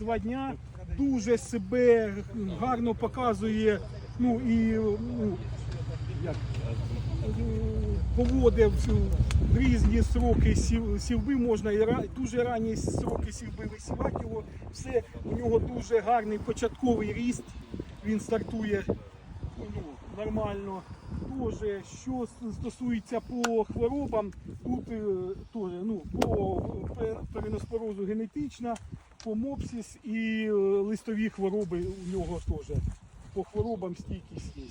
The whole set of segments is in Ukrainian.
Два дня дуже себе гарно показує. Ну і ну, як, е, поводив різні сроки сів, сівби можна і дуже ранні сроки сівби висівати його. Все у нього дуже гарний початковий ріст. Він стартує ну, нормально. Тоже, що стосується по хворобам, тут е, теж, ну, по пе- переноспорозу генетична, по мопсіс і е, листові хвороби у нього теж. По хворобам стійкість є.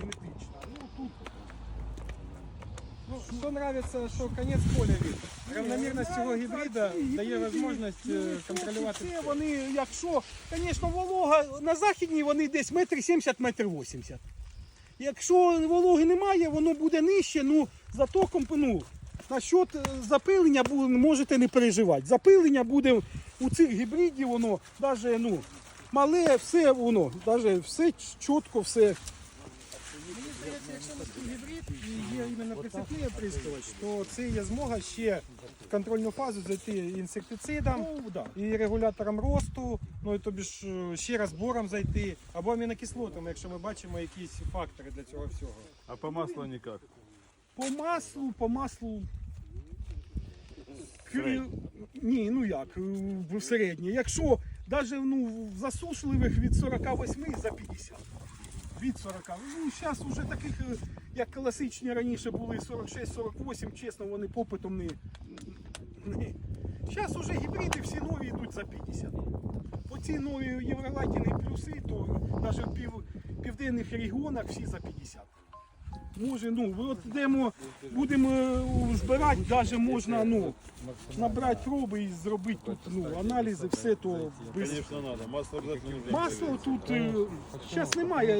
Генетична. Ну, тут Ну, что нравится, что конец поля вид. Равномірність цього гібрида дає можливість е, контролювати. Це вони, якщо, звісно, волога на західній вони десь метр сімдесят, метр вісімдесят. Якщо вологи немає, воно буде нижче, ну зато ну, насчет запилення можете не переживати. Запилення буде у цих гібридів, воно навіть ну, мале, все воно, навіть все чітко, все. Мені здається, якщо нас гібрид і є іменно прицепний оприскувач, то це є змога ще в контрольну фазу зайти інсектицидом Ну, і регулятором росту, ну і тобі ж е, ще розбором зайти, або амінокислотами, якщо ми бачимо якісь фактори для цього всього. А по маслу никак. По маслу, по маслу. Кри... Ні, ну як, е, в середнє. Якщо навіть ну, в засушливих від 48 за 50. Від 40. Ну, зараз вже таких, е, як класичні раніше були 46-48, чесно, вони попитом не. не. Зараз вже гібриди всі нові йдуть за 50. Оці нові євролатіни плюси, то навіть в пів, південних регіонах всі за 50. Може, ну, от йдемо, будемо е, збирати, навіть можна ну, набрати проби і зробити тут ну, аналізи, все то без Конечно, надо. Масло обязательно нужно. масло тут зараз немає.